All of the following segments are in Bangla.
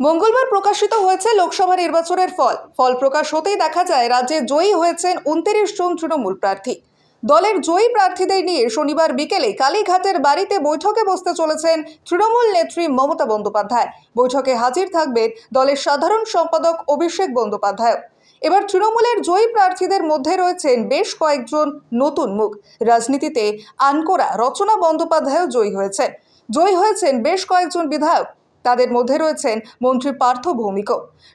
মঙ্গলবার প্রকাশিত হয়েছে লোকসভা নির্বাচনের ফল। ফল প্রকাশ হতেই দেখা যায়, রাজ্যে জয়ী হয়েছেন উনত্রিশ জন তৃণমূল প্রার্থী। দলের জয়ী প্রার্থীদের নিয়ে শনিবার বিকেলে কালীঘাটের বাড়িতে বৈঠকে বসতে চলেছেন তৃণমূল নেত্রী মমতা বন্দ্যোপাধ্যায়। বৈঠকে হাজির থাকবেন দলের সাধারণ সম্পাদক অভিষেক বন্দ্যোপাধ্যায় এবার তৃণমূলের জয়ী প্রার্থীদের মধ্যে রয়েছেন বেশ কয়েকজন নতুন মুখ। রাজনীতিতে আনকোরা রচনা বন্দ্যোপাধ্যায়ও জয়ী হয়েছেন। জয়ী হয়েছেন বেশ কয়েকজন বিধায়ক। তাদের মধ্যে রয়েছেন মন্ত্রী পার্থ ভৌমিক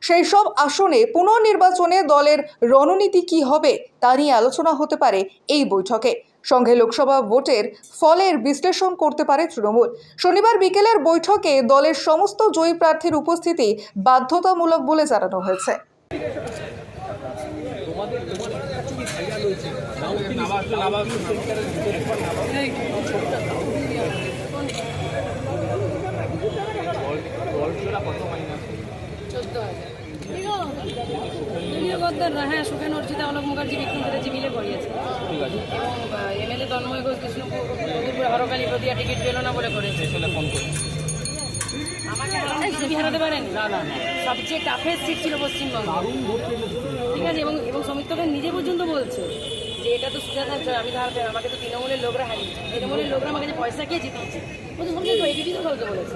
সেই সব আসনে পুনর্নির্বাচনে দলের রণনীতি কি হবে তা নিয়ে আলোচনা হতে পারে এই বৈঠকে। সঙ্গে লোকসভা ভোটের ফলের বিশ্লেষণ করতে পারে তৃণমূল। শনিবার বিকেলের বৈঠকে দলের সমস্ত জয়ী প্রার্থীর উপস্থিতি বাধ্যতামূলক বলে জানানো হয়েছে। গদ্দাররা হ্যাঁ সুখেন অর্জিতা অলোক মুখার্জি বিক্রম চ্যাটার্জি মিলে করিয়েছে এবং এমএলএ তন্ময় ঘোষ কৃষ্ণপুর মধুপুর হরকালী প্রতিয়া টিকিট পেল না বলে করেছে আমাকে ছবি হারাতে পারেন না না সবচেয়ে টাফেস্ট সিট ছিল পশ্চিমবঙ্গ ঠিক আছে এবং এবং সৌমিত্রকে নিজে পর্যন্ত বলছে যে এটা তো সুজাতার জয় আমি আমাকে তো তৃণমূলের লোকরা হারিয়েছে তৃণমূলের লোকরা আমাকে যে পয়সা খেয়ে জিতিয়েছে ও তো তো তো বলেছে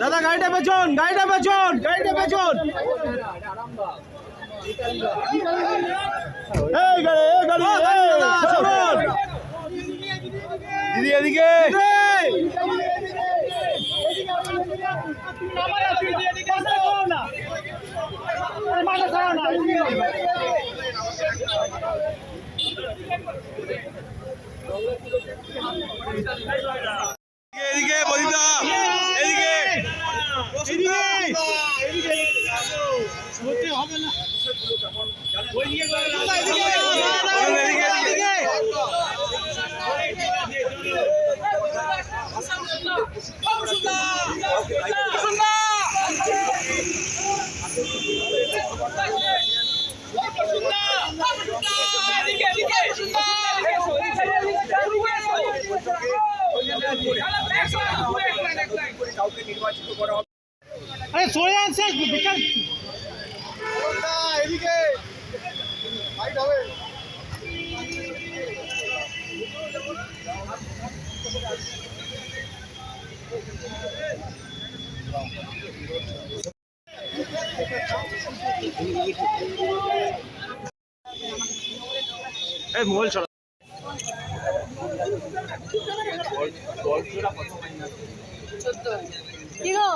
দাদা গাড়িটা পেছন গাড়িটা পেছন গাড়িটা পেছন এই গাড়ি এই গাড়ি এই, সাবধান। দিদি এদিকে। এদিকে বদিদা এদিকে। এদিকে এদিকে এদিকে। আরে যান স্যার বেকার। এদিকে। এই মোবাইল ছড়া কি গো?